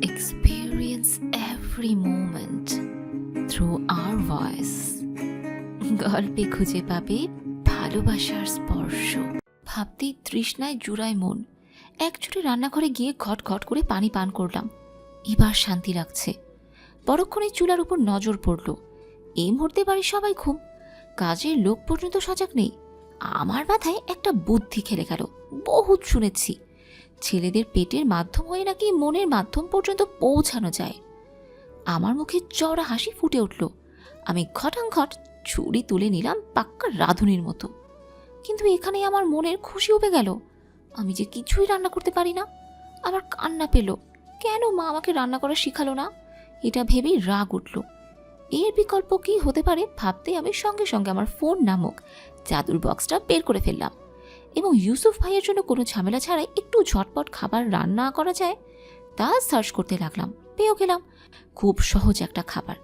experience every moment through our voice. গল্পে খুঁজে পাবে ভালোবাসার স্পর্শ। ভাবতেই তৃষ্ণায় জুড়ায় মন। একচুটে রান্নাঘরে গিয়ে ঘট ঘট করে পানি পান করলাম। এবার শান্তি লাগছে। পরক্ষণে চুলার উপর নজর পড়ল। এই মুহূর্তে বাড়ির সবাই ঘুম। কাজের লোক পর্যন্ত সজাগ নেই। আমার মাথায় একটা বুদ্ধি খেলে গেল। বহুত শুনেছি। ছেলেদের পেটের মাধ্যম হয়ে নাকি মনের মাধ্যম পর্যন্ত পৌঁছানো যায়? আমার মুখে চড়া হাসি ফুটে উঠল। আমি ঘটাংঘট ছুরি তুলে নিলাম পাক্কা রাঁধুনির মতো। কিন্তু এখানে আমার মনের খুশি উবে গেল। আমি যে কিছুই রান্না করতে পারি না। আমার কান্না পেল। কেন মা আমাকে রান্না করা শিখালো না? এটা ভেবেই রাগ উঠল। এর বিকল্প কি হতে পারে ভাবতে আমি সঙ্গে সঙ্গে আমার ফোন নামক জাদুর বক্সটা বের করে ফেললাম। এবং ইউসুফ ভাইয়ের জন্য কোনো ঝামেলা ছাড়াই একটু ঝটপট খাবার রান্না করা যায়, তা সার্চ করতে লাগলাম, পেয়েও গেলাম। খুব সহজ একটা খাবার।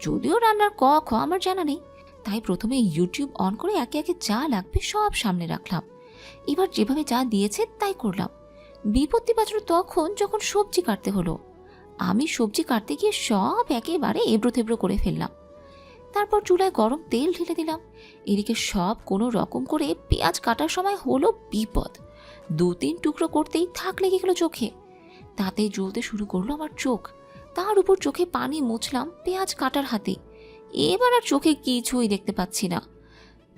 যদিও রান্নার ক, খ আমার জানা নেই, তাই প্রথমে ইউটিউব অন করে একে একে যা লাগবে সব সামনে রাখলাম। এবার যেভাবে যা দিয়েছে তাই করলাম। বিপত্তি বাঁচল তখন যখন সবজি কাটতে হলো, আমি সবজি কাটতে গিয়ে সব একেবারে এবড়ো থেবড়ো করে ফেললাম। তারপর চুলায় গরম তেল ঢেলে দিলাম। এদিকে সব কোনো রকম করে পেঁয়াজ কাটার সময় হলো বিপদ। দু তিন টুকরো করতেই থাক লেগে গেল চোখে? তাতে জ্বলতে শুরু করল আমার চোখ। তার উপর চোখে পানি মুছলাম পেঁয়াজ কাটার হাতে। এবার আর চোখে কিছুই দেখতে পাচ্ছি না।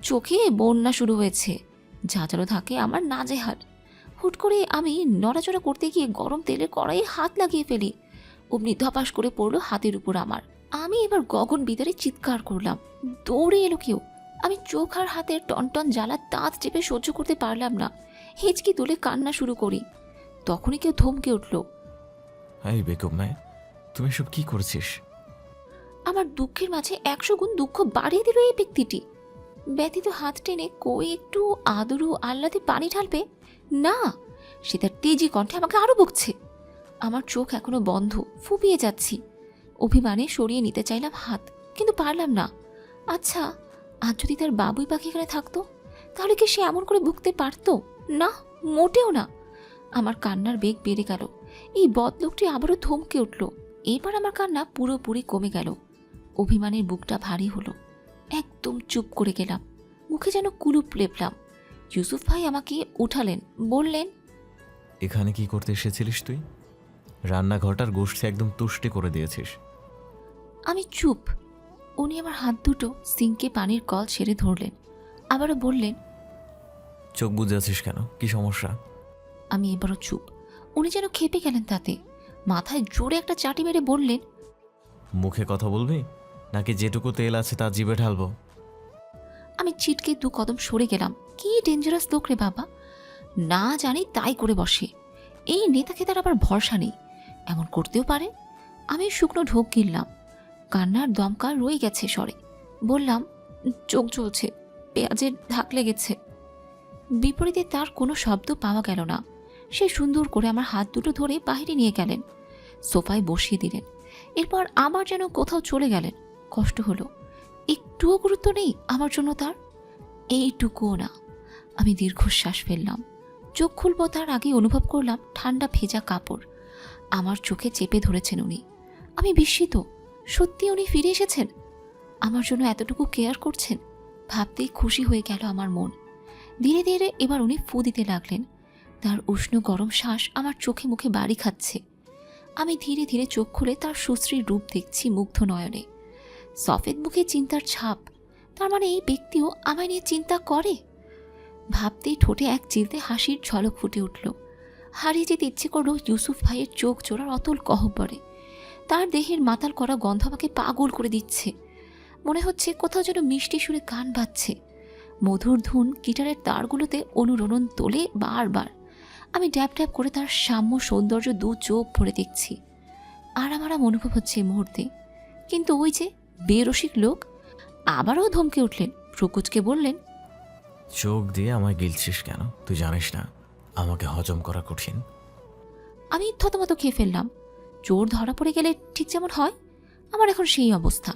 চোখে বন্যা শুরু হয়েছে। ঝাঁঝালো থাকে আমার নাজেহাল। হুট করে আমি নড়াচড়া করতে গিয়ে গরম তেলের কড়াইয়ে হাত লাগিয়ে ফেলি। অমনি ধপাস করে পড়ল হাতের উপর আমার। আমি এবার গগন বিদারে চিৎকার করলাম। দৌড়ে এলো কেউ। আমি চোখ আর হাতের টনটন জ্বালা দাঁত চেপে সহ্য করতে পারলাম না। হেঁচকি তুলে কান্না শুরু করি। তখনই কেউ ধমকে উঠল। এই বেকুব মেয়ে তুমি সব কি করেছিস? আমার দুঃখের মাঝে একশো গুণ দুঃখ বাড়িয়ে দিল এই ব্যক্তিটি। ব্যতীত হাত টেনে কই একটু আদরু আহ্লাদে পানি ঢালবে? না সে তার তেজি কণ্ঠে আমাকে আরও বকছে। আমার চোখ এখনও বন্ধ ফুপিয়ে যাচ্ছি। অভিমানে সরিয়ে নিতে চাইলাম হাত, কিন্তু পারলাম না। আচ্ছা আজ যদি তার বাবুই পাখি এখানে থাকতো, তাহলে কি সে এমন করে ভুগতে পারতো? না, মোটেও না। আমার কান্নার বেগ বেড়ে গেল। এই বদলোকটি আবারও থমকে উঠল। এবার আমার কান্না পুরোপুরি কমে গেল। অভিমানের বুকটা ভারী হলো। একদম চুপ করে গেলাম। মুখে যেন কুলুপ লেপলাম। ইউসুফ ভাই আমাকে উঠালেন, বললেন, এখানে কি করতে এসেছিলিস তুই? রান্নাঘরটার গোষ্ঠী একদম তুষ্টে করে দিয়েছিস। আমি চুপ। উনি আমার হাত দুটো সিঙ্কে পানির কল ছেড়ে ধরলেন। আবারও বললেন চোখ বুঝে আছিস কেন? কি সমস্যা? আমি এবারও চুপ। উনি যেন খেপে গেলেন তাতে। মাথায় জোরে একটা চাটি মেরে বললেন মুখে কথা বলবি? নাকি যেটুকু তেল আছে তা জিভে ঢালবো? আমি চিটকে দু কদম সরে গেলাম। কি ডেঞ্জারাস লোক রে বাবা। না জানি তাই করে বসে। এই নেতাকে তার আবার ভরসা নেই। এমন করতেও পারে। আমি শুকনো ঢোক গিললাম। কান্নার দমকা রয়ে গেছে স্বরে। বললাম, চোখ জ্বলছে, পেঁয়াজের ধাক লেগেছে। বিপরীতে তার কোনো শব্দ পাওয়া গেল না। সে সুন্দর করে আমার হাত দুটো ধরে বাহিরে নিয়ে গেলেন, সোফায় বসিয়ে দিলেন। এরপর আমার যেন কোথাও চলে গেলেন। কষ্ট হলো। একটুও গুরুত্ব নেই আমার জন্য তার? এইটুকুও না। আমি দীর্ঘশ্বাস ফেললাম। চোখ খুলব তার আগে অনুভব করলাম ঠান্ডা ভেজা কাপড়। আমার চোখে চেপে ধরেছেন উনি। আমি বিস্মিত। সত্যি উনি ফিরে এসেছেন? আমার জন্য এতটুকু কেয়ার করছেন? ভাবতেই খুশি হয়ে গেল আমার মন। ধীরে ধীরে এবার উনি ফু দিতে লাগলেন। তার উষ্ণ গরম শ্বাস আমার চোখে মুখে বাড়ি খাচ্ছে। আমি ধীরে ধীরে চোখ খুলে তার সুশ্রীর রূপ দেখছি মুগ্ধ নয়নে। সফেদ মুখে চিন্তার ছাপ। তার মানে এই ব্যক্তিও আমায় নিয়ে চিন্তা করে? ভাবতেই ঠোঁটে এক চিলতে হাসির ঝলক ফুটে উঠল। হারিয়ে যেতে ইচ্ছে করল ইউসুফ ভাইয়ের চোখ জোড়ার অতল গহ্বরে তার দেহের মাতাল করা গন্ধ আমাকে পাগল করে দিচ্ছে। মনে হচ্ছে কোথাও যেন মিষ্টি সুরে গান বাজছে। মধুর ধুন গিটারের তারগুলোতে অনুরণন তোলে বারবার। আমি ড্যাপ ড্যাপ করে তার সাম্য সৌন্দর্য দু চোখ ভরে দেখছি। আরাম আরাম অনুভব হচ্ছে এই মুহূর্তে। কিন্তু ওই যে বেরসিক লোক আবারও ধমকে উঠলেন। প্রকুচকে বললেন চোখ দিয়ে আমায় গিলছিস কেন? তুই জানিস না আমাকে হজম করা কঠিন। আমি থতমত খেয়ে ফেললাম। চোর ধরা পড়ে গেলে ঠিক যেমন হয়। আমার এখন সেই অবস্থা।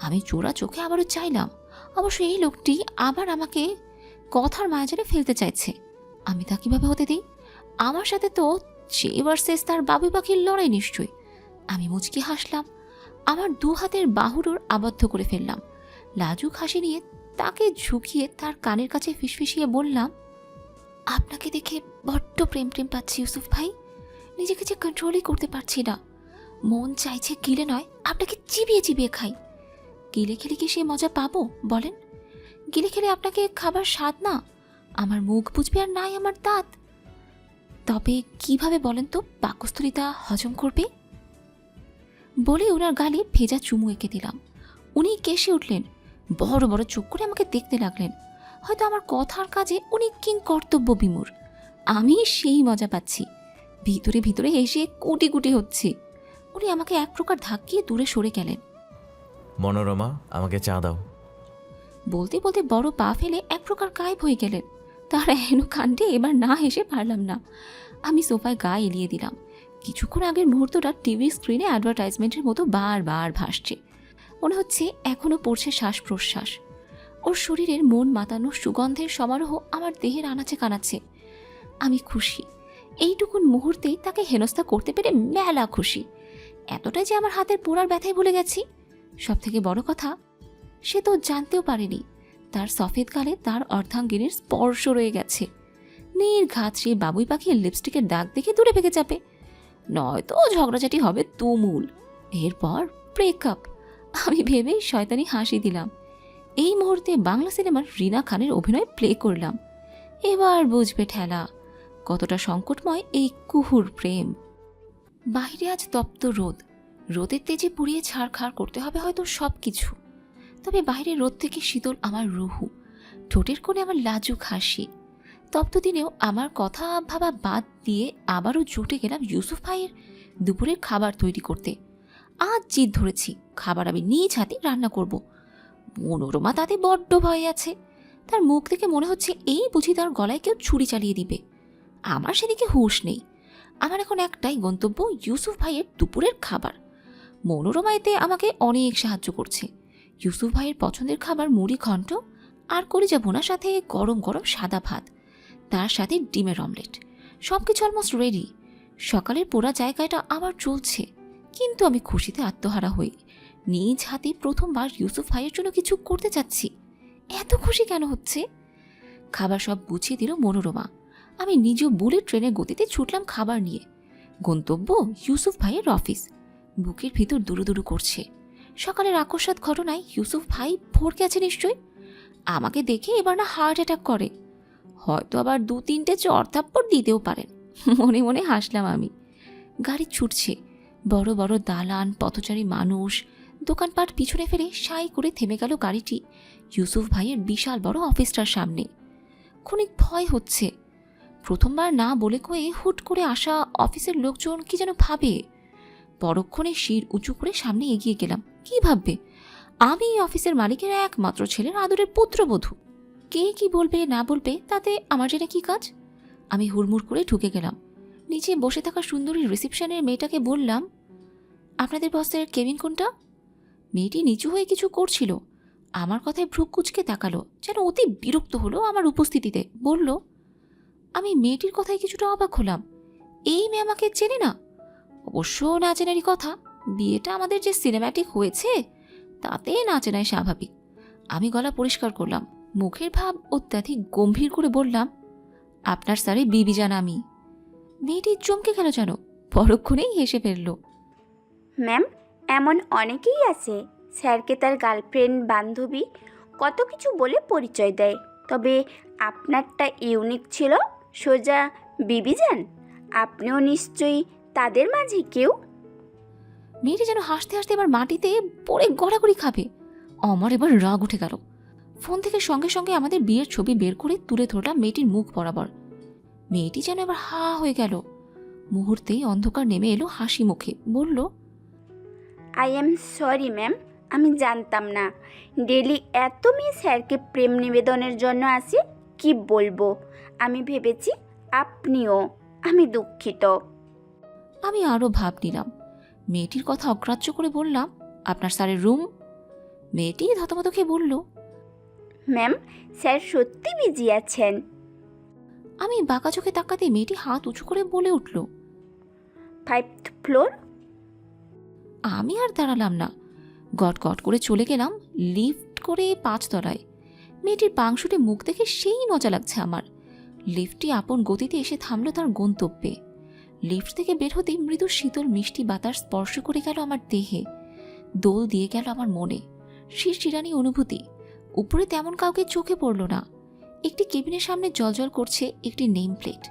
আমি চোরা চোখে আবারও চাইলাম। অবশ্য এই লোকটি আবার আমাকে কথার মায়াজারে ফেলতে চাইছে। আমি তা কীভাবে হতে দিই? আমার সাথে তো সে ভার্সেস তার বাবু পাখির লড়াই নিশ্চয়ই। আমি মুচকি হাসলাম। আমার দু হাতের বাহুডোর আবদ্ধ করে ফেললাম। লাজুক হাসি নিয়ে তাকে ঝুঁকিয়ে তার কানের কাছে ফিসফিসিয়ে বললাম, আপনাকে দেখে বড্ড প্রেম প্রেম পাচ্ছি ইউসুফ ভাই। নিজেকে যে কন্ট্রোলই করতে পারছি না। মন চাইছে গিলে নয়, আপনাকে চিবিয়ে চিবিয়ে খাই। গিলে খেলে কি সে মজা পাবো, বলেন? গিলে খেলে আপনাকে খাবার স্বাদ না? আমার মুখ বুঝবে আর নাই আমার দাঁত। তবে কীভাবে বলেন তো পাকস্থলিতা হজম করবে? বলে ওনার গালে ভেজা চুমু এঁকে দিলাম। উনি কেসে উঠলেন। বড় বড় চোখ করে আমাকে দেখতে লাগলেন। হয়তো আমার কথার কাজে উনি কিং কর্তব্য বিমূর। আমি সেই মজা পাচ্ছি। ভিতরে ভিতরে এসে কুটি কুটি হচ্ছে। উনি আমাকে এক প্রকার ধাক্কিয়ে দূরে সরে গেলেন। মনোরমা আমাকে চা দাও। বলতে বলতে বড় পা ফেলে এক প্রকার গায়েব হয়ে গেলেন। তার এহেন কাণ্ডে এবার না হেসে পারলাম না। আমি সোফায় গা এলিয়ে দিলাম। কিছুক্ষণ আগের মুহূর্তটা টিভি স্ক্রিনে অ্যাডভার্টাইজমেন্টের মতো বারবার ভাসছে। মনে হচ্ছে এখনও পড়ছে শ্বাস প্রশ্বাস ওর শরীরের মন মাতানো সুগন্ধের সমারোহ আমার দেহের আনাচে কানাচ্ছে আমি খুশি। এইটুকুন মুহূর্তেই তাকে হেনস্থা করতে পেরে মেলা খুশি। এতটাই যে আমার হাতের পোড়ার ব্যথায় ভুলে গেছি। সব থেকে বড় কথা, সে তো জানতেও পারেনি, তার সফেদ গালে তার অর্ধাঙ্গিনীর স্পর্শ রয়ে গেছে। নির্ঘাত সেই বাবুই পাখির লিপস্টিকের দাগ দেখে দূরে ভেগে যাবে নয়তো ঝগড়াঝাটি হবে তুমুল। এরপর ব্রেকআপ আমি ভেবেই শয়তানি হাসি দিলাম। এই মুহূর্তে বাংলা সিনেমার রিনা খানের অভিনয় প্লে করলাম। এবার বুঝবে ঠেলা। কতটা সংকটময় এই কুহুর প্রেম। বাইরে আজ তপ্ত রোদ। রোদের তেজে পুড়িয়ে ছাড়খাড় করতে হবে হয়তো সব কিছু তবে বাইরে রোদ থেকে শীতল আমার রুহু। ঠোঁটের কোণে আমার লাজুক হাসি। তপ্ত দিনেও আমার কথা ভাবা বাদ দিয়ে আবারও জুটে গেলাম ইউসুফ ভাইয়ের দুপুরের খাবার তৈরি করতে। আজ জিদ ধরেছি, খাবার আমি নিজ হাতে রান্না করব। মনোরমা তাতে বড্ড ভয় আছে। তার মুখ থেকে মনে হচ্ছে এই বুঝি তার গলায় কেউ ছুরি চালিয়ে দিবে। আমার সেদিকে হুঁশ নেই। আমার এখন একটাই গন্তব্য ইউসুফ ভাইয়ের দুপুরের খাবার। মনোরমা এতে আমাকে অনেক সাহায্য করছে। ইউসুফ ভাইয়ের পছন্দের খাবার মুড়ি ঘন্ট আর কলিজা ভোনার সাথে গরম গরম সাদা ভাত, তার সাথে ডিমের অমলেট। সব কিছু অলমোস্ট রেডি সকালের পোড়া জায়গাটা আবার চলছে। কিন্তু আমি খুশিতে আত্মহারা হই। নিজ হাতে প্রথমবার ইউসুফ ভাইয়ের জন্য কিছু করতে চাচ্ছি। এত খুশি কেন হচ্ছে? খাবার সব গুছিয়ে দিল মনোরমা। আমি নিজ বুলেট ট্রেনের গতিতে ছুটলাম খাবার নিয়ে। গন্তব্য ইউসুফ ভাইয়ের অফিস। বুকের ভিতর দুরু দুরু করছে। সকালের আকস্মাত ঘটনায় ইউসুফ ভাই ভরকে আছে নিশ্চয়ই? আমাকে দেখে এবার না হার্ট অ্যাটাক করে। হয়তো আবার দু তিনটে চর থাপ্পড় দিতেও পারেন। মনে মনে হাসলাম আমি। গাড়ি ছুটছে। বড় বড় দালান, পথচারী মানুষ। দোকানপাট পিছনে ফেলে সাই করে থেমে গেল গাড়িটি। ইউসুফ ভাইয়ের বিশাল বড় অফিসটার সামনে। ক্ষণিক ভয় হচ্ছে। প্রথমবার না বলে কয়ে হুট করে আসা অফিসের লোকজন কি যেন ভাবে। পরক্ষণে শির উঁচু করে সামনে এগিয়ে গেলাম। কি ভাববে? আমি এই অফিসের মালিকের একমাত্র ছেলের আদরের পুত্রবধূ। কে কি বলবে, না বলবে, তাতে আমার যেটা কি কাজ? আমি হুড়মুড় করে ঢুকে গেলাম। নিচে বসে থাকা সুন্দরী রিসেপশনের মেয়েটাকে বললাম, আপনাদের বসের কেবিন কোনটা? মেয়েটি নিচু হয়ে কিছু করছিল। আমার কথায় ভ্রুক কুচকে তাকালো, যেন অতি বিরক্ত হলো আমার উপস্থিতিতে। বলল আমি মেয়েটির কথায় কিছুটা অবাক হলাম। এই মেয়ে আমাকে চেনে না। অবশ্য না চেনারই কথা, বিয়েটা আমাদের যে সিনেম্যাটিক হয়েছে, তাতে না চেনাই স্বাভাবিক। আমি গলা পরিষ্কার করলাম, মুখের ভাব অত্যাধিক গম্ভীর করে বললাম, আপনার স্যারে বিবি জান আমি। মেয়েটি চমকে গেল যেন, পরক্ষণেই হেসে ফেলল। ম্যাম, এমন অনেকেই আছে, স্যারকে তার গার্লফ্রেন্ড, বান্ধবী কত কিছু বলে পরিচয় দেয়। তবে আপনারটা ইউনিক ছিল। সোজা বিবি যান? আপনিও নিশ্চয়ই তাদের মাঝে কেউ? মেয়েটি যেন হাসতে হাসতে এবার মাটিতে পড়ে গড়াগড়ি খাবে। অমর এবার রাগ উঠে গেল। ফোন থেকে সঙ্গে সঙ্গে আমাদের বিয়ের ছবি বের করে তুলে ধরলাম মেয়েটির মুখ বরাবর। মেয়েটি যেন এবার হা হয়ে গেল। মুহূর্তেই অন্ধকার নেমে এলো হাসি মুখে। বলল আই এম সরি ম্যাম আমি জানতাম না। ডেলি এত মেয়ে স্যারকে প্রেম নিবেদনের জন্য আসে কি বলব? আমি ভেবেছি আপনিও। আমি দুঃখিত। আমি আরও ভাব নিলাম। মেয়েটির কথা অগ্রাহ্য করে বললাম আপনার স্যারের রুম? মেয়েটি ধতমত খেয়ে বলল ম্যাম স্যার সত্যি বিজি আছেন। আমি বাঁকা চোখে তাকাতে মেয়েটি হাত উঁচু করে বলে উঠল ফাইভ ফ্লোর? আমি আর দাঁড়ালাম না। গট গট করে চলে গেলাম লিফট করে পাঁচতলায়। মেয়েটির পাংশুটে মুখ দেখে সেই মজা লাগছে আমার। লিফটটি আপন গতিতে এসে থামলো তার গন্তব্যে। লিফট থেকে বের হতেই মৃদু শীতল মিষ্টি বাতাস স্পর্শ করে গেল আমার দেহে। দোল দিয়ে গেল আমার মনে। শিরশিরানি অনুভূতি। উপরে তেমন কাউকে চোখে পড়ল না। একটি কেবিনের সামনে জলজল করছে একটি নেম প্লেট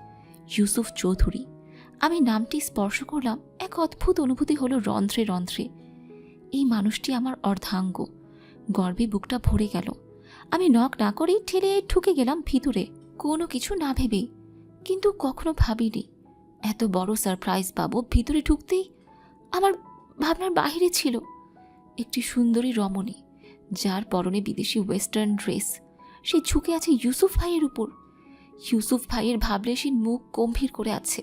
ইউসুফ চৌধুরী। আমি নামটি স্পর্শ করলাম, এক অদ্ভুত অনুভূতি হলো রন্ধ্রে রন্ধ্রে। এই মানুষটি আমার অর্ধাঙ্গ। গর্বে বুকটা ভরে গেল। আমি নক না করেই ঠেলে ঠুকে গেলাম ভিতরে। কোনো কিছু না ভেবেই কিন্তু কখনো ভাবিনি। এত বড় সারপ্রাইজ পাবো ভিতরে ঢুকতেই। আমার ভাবনার বাহিরে ছিল একটি সুন্দরী রমণী, যার পরনে বিদেশি ওয়েস্টার্ন ড্রেস সে ঝুঁকে আছে ইউসুফ ভাইয়ের উপর। ইউসুফ ভাইয়ের ভাবলেশীন মুখ গম্ভীর করে আছে।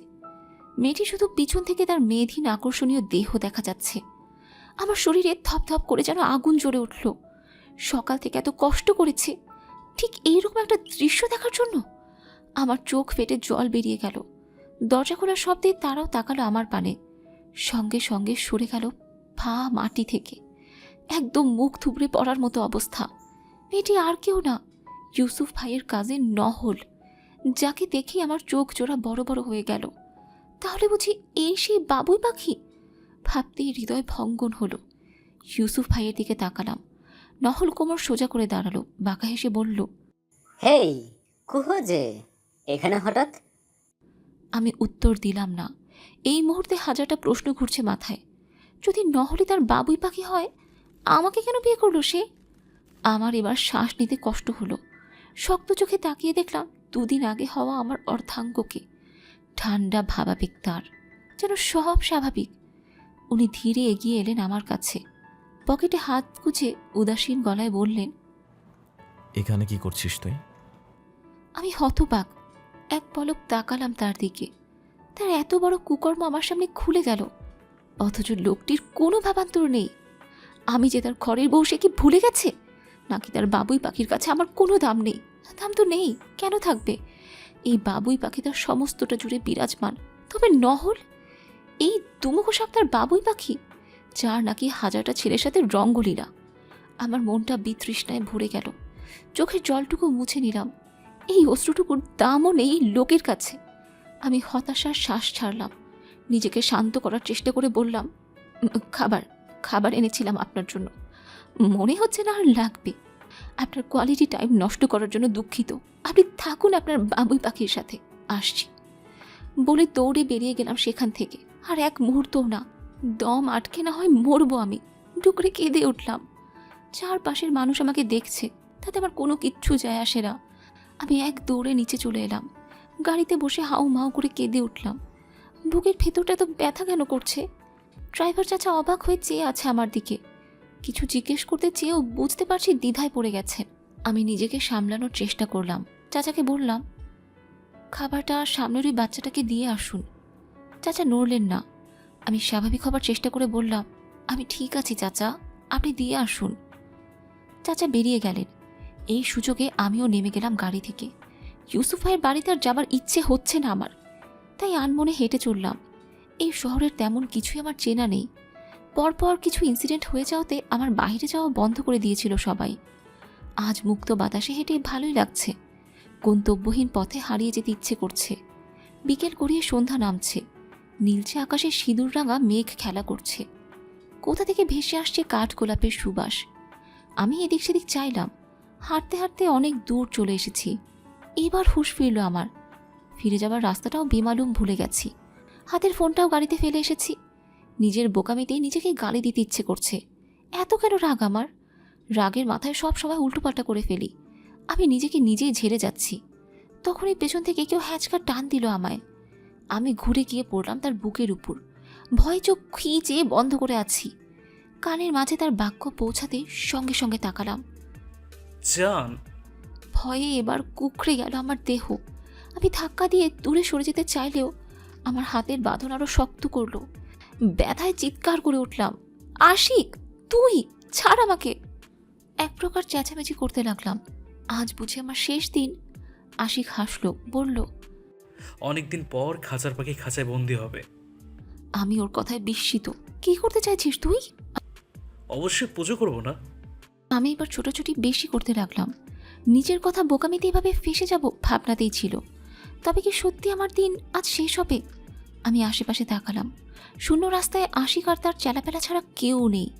মেয়েটি শুধু পিছন থেকে তার মেয়েধীন আকর্ষণীয় দেহ দেখা যাচ্ছে। আমার শরীরে থপথপ করে যেন আগুন জ্বলে উঠল। সকাল থেকে এত কষ্ট করেছে। ঠিক এইরকম একটা দৃশ্য দেখার জন্য? আমার চোখ ফেটে জল বেরিয়ে গেল। দরজা খোলার শব্দে তারাও তাকালো আমার পানে। সঙ্গে সঙ্গে সরে গেল ভা মাটি থেকে। একদম মুখ থুবড়ে পড়ার মতো অবস্থা। মেয়েটি আর কেউ না, ইউসুফ ভাইয়ের কাজে নহল, যাকে দেখে আমার চোখ জোড়া বড় বড় হয়ে গেল। তাহলে বুঝি এই সেই বাবুই পাখি? ভাবতেই হৃদয় ভঙ্গন হলো। ইউসুফ ভাইয়ের দিকে তাকালাম। নহল কোমর সোজা করে দাঁড়াল বাঁকা হেসে বলল হেই কুহো যে এখানে হঠাৎ? আমি উত্তর দিলাম না। এই মুহূর্তে হাজারটা প্রশ্ন ঘুরছে মাথায়। যদি নহলে তার বাবুই পাখি হয় আমাকে কেন বিয়ে করল সে? আমার এবার শ্বাস নিতে কষ্ট হলো। শক্ত চোখে তাকিয়ে দেখলাম দুদিন আগে হওয়া আমার অর্ধাঙ্গকে। ঠান্ডা ভাবাবিক তার যেন সব স্বাভাবিক। উনি ধীরে এগিয়ে এলেন আমার কাছে। পকেটে হাত গুজে উদাসীন গলায় বললেন এখানে কি করছিস তুই? আমি হতবাক। এক পলক তাকালাম তার দিকে। তার এত বড় কুকর্ম আমার সামনে খুলে গেল। অথচ লোকটির কোনো ভাবান্তর নেই। আমি যে তার ঘরের বউ সে কি ভুলে গেছে? নাকি তার বাবুই পাখির কাছে আমার কোনো দাম নেই? দাম তো নেই কেন থাকবে? এই বাবুই পাখি তার সমস্তটা জুড়ে বিরাজমান। তবে নহল এই দুমুখো সাপ তার বাবুই পাখি? যার নাকি হাজারটা ছেলের সাথে রঙ্গলীলা। আমার মনটা বিতৃষ্ণায় ভরে গেল। চোখের জলটুকু মুছে নিলাম। এই অস্ত্রটুকুর দামও নেই লোকের কাছে। আমি হতাশার শ্বাস ছাড়লাম। নিজেকে শান্ত করার চেষ্টা করে বললাম খাবার খাবার এনেছিলাম আপনার জন্য। মনে হচ্ছে না আর লাগবে। আপনার কোয়ালিটি টাইম নষ্ট করার জন্য দুঃখিত। আপনি থাকুন আপনার বাবুই পাখির সাথে। আসছি। বলে দৌড়ে বেরিয়ে গেলাম সেখান থেকে। আর এক মুহূর্তও না। দম আটকে না হয় মরবো আমি। ডুকরে কেঁদে উঠলাম। চারপাশের মানুষ আমাকে দেখছে, তাতে আমার কোনো কিচ্ছু যায় আসে না। আমি এক দৌড়ে নিচে চলে এলাম। গাড়িতে বসে হাউ মাউ করে কেঁদে উঠলাম। বুকের ভেতরটা তো ব্যথা কেন করছে? ড্রাইভার চাচা অবাক হয়ে চেয়ে আছে আমার দিকে। কিছু জিজ্ঞেস করতে চেয়েও বুঝতে পারছি দ্বিধায় পড়ে গেছে আমি নিজেকে সামলানোর চেষ্টা করলাম। চাচাকে বললাম, খাবারটা সামনের ওই বাচ্চাটাকে দিয়ে আসুন। চাচা নড়লেন না। আমি স্বাভাবিক হবার চেষ্টা করে বললাম, আমি ঠিক আছি, চাচা। আপনি দিয়ে আসুন। চাচা বেরিয়ে গেলেন। এই সুযোগে আমিও নেমে গেলাম গাড়ি থেকে। ইউসুফ ভাইয়ের বাড়িতে আর যাবার ইচ্ছে হচ্ছে না আমার। তাই আনমনে হেঁটে চললাম। এই শহরের তেমন কিছুই আমার চেনা নেই। পরপর কিছু ইনসিডেন্ট হয়ে যাওয়াতে আমার বাইরে যাওয়া বন্ধ করে দিয়েছিল সবাই। আজ মুক্ত বাতাসে হেঁটে ভালোই লাগছে। গন্তব্যহীন পথে হারিয়ে যেতে ইচ্ছে করছে। বিকেল গড়িয়ে সন্ধ্যা নামছে। নীলচে আকাশে সিঁদুর রাঙা মেঘ খেলা করছে। কোথা থেকে ভেসে আসছে কাঠ গোলাপের সুবাস? আমি এদিক সেদিক চাইলাম। হাঁটতে হাঁটতে অনেক দূর চলে এসেছি। এবার হুঁশ ফিরল আমার। ফিরে যাবার রাস্তাটাও বেমালুম ভুলে গেছি। হাতের ফোনটাও গাড়িতে ফেলে এসেছি। নিজের বোকামিতে নিজেকে গালি দিতে ইচ্ছে করছে। এত কেন রাগ আমার? রাগের মাথায় সব সময় উল্টোপাল্টা করে ফেলি। আমি নিজেকে নিজেই ঝেড়ে যাচ্ছি। তখনই পেছন থেকে কেউ হ্যাচকা টান দিল আমায়। আমি ঘুরে গিয়ে পড়লাম তার বুকের উপর। ভয় চোখ খিচে বন্ধ করে আছি। কানের মাঝে তার বাক্য পৌঁছাতে সঙ্গে সঙ্গে তাকালাম। জান। ভয়ে এবার কুকড়ে গেল আমার দেহ। আমি ধাক্কা দিয়ে দূরে সরে যেতে চাইলেও আমার হাতের বাঁধন আরও শক্ত করল। ব্যথায় চিৎকার করে উঠলাম আশিক তুই ছাড় আমাকে! এক প্রকার চেঁচামেচি করতে লাগলাম। আজ বুঝে আমার শেষ দিন। আশিক হাসলো বলল অনেকদিন পর খাঁচার পাখি খাঁচায় বন্দি হবে। আমি ওর কথায় বিস্মিত। কি করতে চাইছিস তুই? অবশ্যই পুজো করব না। আমি এবার ছোটাছুটি বেশি করতে লাগলাম। নিজের কথা বোকামিতে এভাবে ফেসে যাব ভাবনাতেই ছিল। তবে কি সত্যি আমার দিন আজ শেষ হবে? আমি আশেপাশে তাকালাম। শূন্য রাস্তায় আশিক আর তার চেলাপেলা ছাড়া কেউ নেই।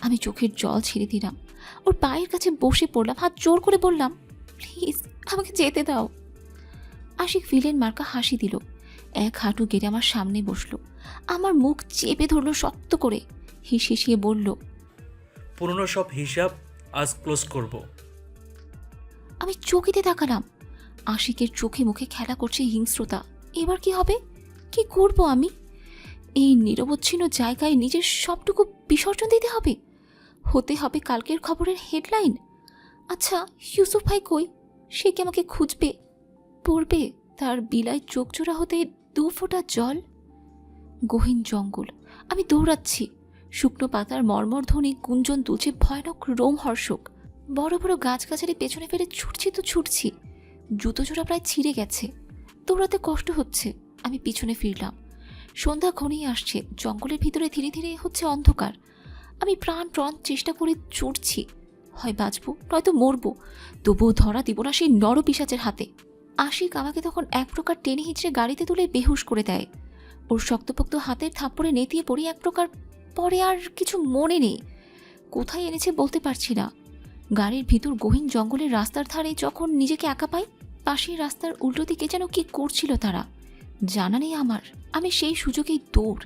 আমি চোখের জল ছেড়ে দিলাম। ওর পায়ের কাছে বসে পড়লাম হাত জোর করে বললাম প্লিজ আমাকে যেতে দাও। আশিক ভিলেন মার্কা হাসি দিল। এক হাঁটু গেড়ে আমার সামনে বসল। আমার মুখ চেপে ধরলো শক্ত করে। হিস হিসিয়ে বলল পুরনো সব হিসাব আজ ক্লোজ করব। আমি চকিতে তাকালাম। আশিকের চোখে মুখে খেলা করছে হিংস্রতা। এবার কি হবে? কি করব আমি? এই নিরবচ্ছিন্ন জায়গায় নিজের সবটুকু বিসর্জন দিতে হবে? হতে হবে কালকের খবরের হেডলাইন? আচ্ছা ইউসুফ ভাই কই? সে কি আমাকে খুঁজবে? পড়বে, তার বিলায় চোখ চোখজোড়া হতে দু ফোঁটা জল? গহীন জঙ্গল, আমি দৌড়াচ্ছি। শুকনো পাতার মর্মর ধ্বনি গুঞ্জন তুলছে ভয়ানক রোমহর্ষক। বড় বড় গাছগাছালি পেছনে ফেলে ছুটছি তো ছুটছি। জুতো জোড়া প্রায় ছিঁড়ে গেছে। দৌড়াতে কষ্ট হচ্ছে, আমি পিছনে ফিরলাম। সন্ধ্যা ঘনিয়ে আসছে, জঙ্গলের ভিতরে ধীরে ধীরে হচ্ছে অন্ধকার। আমি প্রাণ প্রাণ চেষ্টা করে চড়ছি হয় বাঁচবো, নয়তো মরবো, তবুও ধরা দিব না সেই নর পিসাচের হাতে। আশিক আমাকে তখন এক প্রকার টেনে হিচড়ে গাড়িতে তুলে বেহুশ করে দেয়। ওর শক্তপোক্ত হাতের থাপ্পড়ে নেতিয়ে পড়ি এক প্রকার পরে আর কিছু মনে নেই। কোথায় এনেছে বলতে পারছি না। গাড়ির ভিতর গহীন জঙ্গলের রাস্তার ধারে যখন নিজেকে একা পাই, পাশের রাস্তার উল্টো দিকে যেন কি করছিল তারা। জানা নেই আমার, আমি সেই সুযোগেই দৌড়।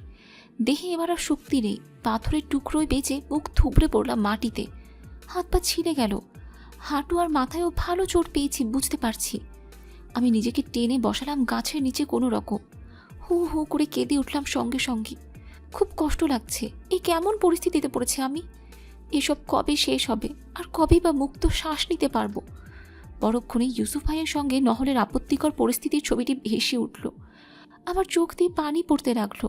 দেহে এবার আর শক্তি নেই, পাথরের টুকরোয় বেঁচে মুখ থুবড়ে পড়লাম মাটিতে। হাত পা ছিঁড়ে গেল। হাঁটু আর মাথায়ও ভালো চোট পেয়েছি, বুঝতে পারছি। আমি নিজেকে টেনে বসালাম গাছের নিচে কোনো রকম। হু হু করে কেঁদে উঠলাম সঙ্গে সঙ্গে। খুব কষ্ট লাগছে, এ কেমন পরিস্থিতিতে পড়েছে আমি? এসব কবে শেষ হবে? আর কবে বা মুক্ত শ্বাস নিতে পারব? পরক্ষণে ইউসুফ ভাইয়ের সঙ্গে নহলের আপত্তিকর পরিস্থিতির ছবিটি ভেসে উঠল। আমার চোখ দিয়ে পানি পড়তে লাগল।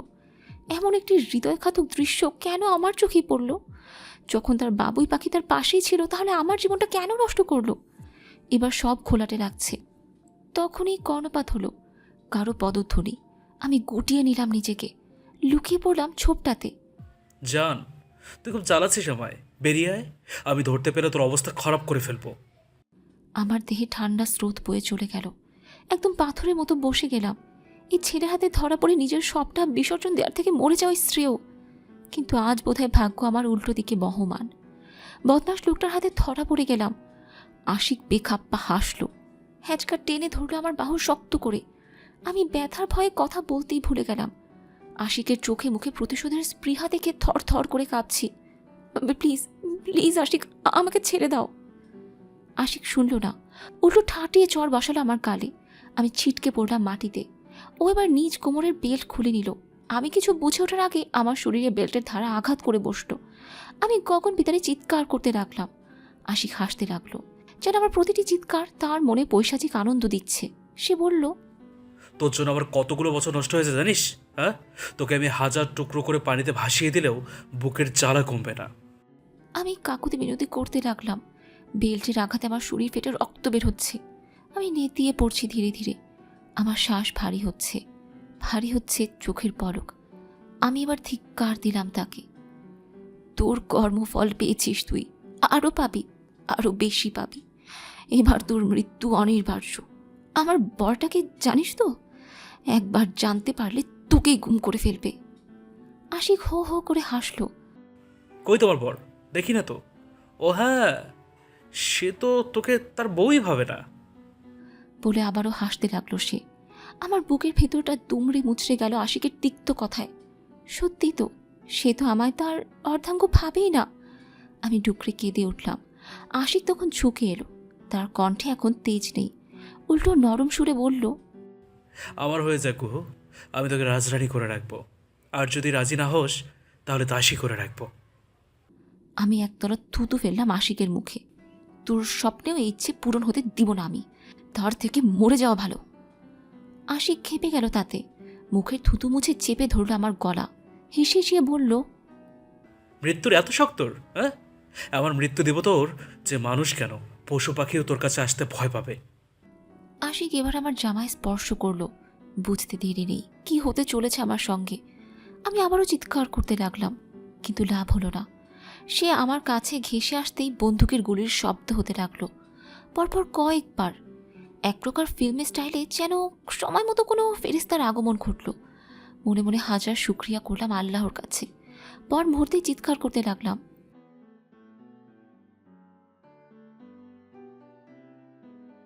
এমন একটি হৃদয়ঘাতক দৃশ্য কেন আমার চোখে পড়ল? যখন তার বাবুই পাখি তার পাশেই ছিল, তাহলে আমার জীবনটা কেন নষ্ট করল? এবার সব খোলাটে লাগছে। তখনই কর্ণপাত হলো। কারও পদধ্বনি। আমি গুটিয়ে নিলাম নিজেকে। লুকিয়ে পড়লাম ছোপটাতে। জান তুই খুব জ্বালাচ্ছিস আমায়। বেরিয়ে আয়। আমি ধরতে পেরে তোর অবস্থা খারাপ করে ফেলব। আমার দেহে ঠান্ডা স্রোত বয়ে চলে গেল। একদম পাথরের মতো বসে গেলাম। এই ছেলে হাতে ধরা পড়ে নিজের সবটা বিসর্জন দেওয়ার থেকে মরে যাওয়াই শ্রেয়। কিন্তু আজ বোধহয় ভাগ্য আমার উল্টো দিকে বহমান। বদমাস লোকটার হাতে ধরা পড়ে গেলাম। আশিক বেখাপ্পা হাসলো। হ্যাচকা টেনে ধরলো আমার বাহু শক্ত করে। আমি ব্যথার ভয়ে কথা বলতেই ভুলে গেলাম। আশিকের চোখে মুখে প্রতিশোধের স্পৃহা দেখে থর থর করে কাঁপছি। প্লিজ প্লিজ আশিক, আমাকে ছেড়ে দাও। আশিক শুনল না। উল্টো ঠাটিয়ে চর বসালো আমার গালে। আমি ছিটকে পড়লাম মাটিতে। ও এবার নিজ কোমরের বেল্ট খুলে নিল। আমি কিছু বুঝে ওঠার আগে আমার শরীরে বেল্টের ধারা আঘাত করে বসল। আমি গগন ভিতরে চিৎকার করতে লাগলাম। আশিক হাসতে লাগল। যেন আমার প্রতিটি চিৎকার তার মনে পৈশাচিক আনন্দ দিচ্ছে। সে বলল তোর জন্য আমার কতগুলো বছর নষ্ট হয়েছে জানিস হ্যাঁ? তোকে আমি হাজার টুকরো করে পানিতে ভাসিয়ে দিলেও বুকের জ্বালা কমবে না। আমি কাকুতি বিনতি করতে লাগলাম। বেল্টের আঘাতে আমার শরীর ফেটে রক্ত বের হচ্ছে। আমি নেতিয়ে পড়ছি ধীরে ধীরে। আমার শ্বাস ভারী হচ্ছে। ভারী হচ্ছে চোখের পলক। আমি এবার ধিক্কার দিলাম তাকে। তোর কর্মফল পেয়েছিস তুই। আরও পাবি আরও বেশি পাবি। এবার তোর মৃত্যু অনির্বার্য। আমার বরটাকে জানিস তো? একবার জানতে পারলে তোকেই গুম করে ফেলবে। আশিক হো হো করে হাসলো। কই তোমার বর? দেখি না তো। ও হ্যাঁ সে তো তোকে তার বউই ভাবে না। বলে আবারও হাসতে লাগল সে। আমার বুকের ভেতরটা দুমড়ে মুচড়ে গেল আশিকের তিক্ত কথায়। সত্যি তো সে তো আমায় তার অর্ধাঙ্গ ভাবেই না। আমি ডুকরে কেঁদে উঠলাম। আশিক তখন ঝুঁকে এলো। তার কণ্ঠে এখন তেজ নেই। উল্টো নরম সুরে বলল আমার হয়ে যা কুহু আমি তোকে রাজরানী করে রাখব। আর যদি রাজি না হোস তাহলে দাসী করে রাখব। আমি একতলা থুতু ফেললাম আশিকের মুখে। তোর স্বপ্নেও এই ইচ্ছে পূরণ হতে দিব না আমি। তার থেকে মরে যাওয়া ভালো। আশিক খেপে গেল তাতে। মুখের থুতু মুছে চেপে ধরল আমার গলা। হেসে হেসিয়ে বলল মৃত্যুর এত শখ তোর হ্যাঁ? আমার মৃত্যু দেব তোর যে মানুষ কেন? পশু পাখিও তোর কাছে আসতে ভয় পাবে। আশিক এবার আমার জামায় স্পর্শ করল। বুঝতে দেরি নেই। কি হতে চলেছে আমার সঙ্গে? আমি আবারও চিৎকার করতে লাগলাম, কিন্তু লাভ হলো না। সে আমার কাছে ঘেসে আসতেই বন্দুকের গুলির শব্দ হতে লাগল। পরপর কয়েকবার। এক প্রকার ফিল্মের স্টাইলে যেন সময় মতো কোনো ফেরিস্তার আগমন ঘটল। মনে মনে হাজার শুক্রিয়া করলাম আল্লাহর কাছে। পর মুহূর্তেই চিৎকার করতে লাগলাম।